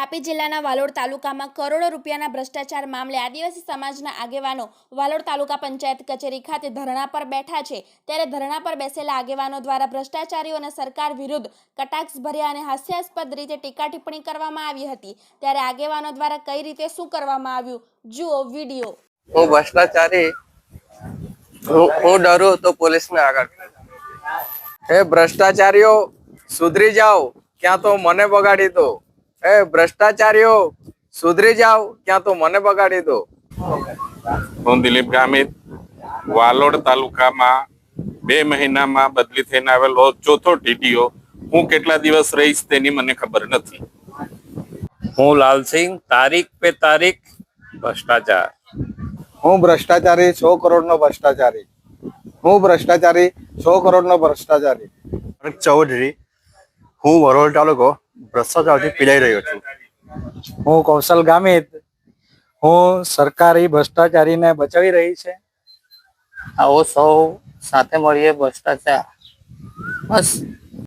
તાપી જિલ્લાના વાલોડ તાલુકામાં કરોડો રૂપિયાના ભ્રષ્ટાચાર મામલે આદિવાસી સમાજના આગેવાનો વાલોડ તાલુકા પંચાયત કચેરી ખાતે ધરણા પર બેઠા છે. ત્યારે ધરણા પર બેસેલા આગેવાનો દ્વારા ભ્રષ્ટાચારીઓ અને સરકાર વિરુદ્ધ કટાક્ષભર્યા અને હાસ્યાસ્પદ રીતે ટીકા ટિપ્પણી કરવામાં આવી હતી. ત્યારે આગેવાનો દ્વારા કઈ રીતે શું કરવામાં આવ્યું? જુઓ વીડિયો. હું ભ્રષ્ટાચારી, હું ડરું તો પોલીસને આગળ હે ભ્રષ્ટાચારીઓ, સુધરી જાઓ. ક્યાં તો મને બગાડી દો. હે ભ્રષ્ટાચારીઓ સુધરી જાઓ ક્યાં તો મને બગાડી દો. હું દિલીપ ગામિત વાલોડ તાલુકામાં બે મહિનામાં બદલી થઈને આવેલો ચોથો ટીટીઓ. હું કેટલા દિવસ રહીશ તેની મને ખબર નથી. હું લાલસિંહ તારીખ પે તારીખ ભ્રષ્ટાચાર. હું ભ્રષ્ટાચારી સો કરોડનો ભ્રષ્ટાચારી. હું ભ્રષ્ટાચારી સો કરોડનો ભ્રષ્ટાચારી. ચૌધરી હું વરોલ તાલુકો. ભ્રષ્ટાચારથી પીડાઈ રહ્યો છું. હું કૌશલ ગામિત. હું સરકારી ભ્રષ્ટાચારીને બચાવી રહી છે. આવો સૌ સાથે મળીએ ભ્રષ્ટાચાર. બસ.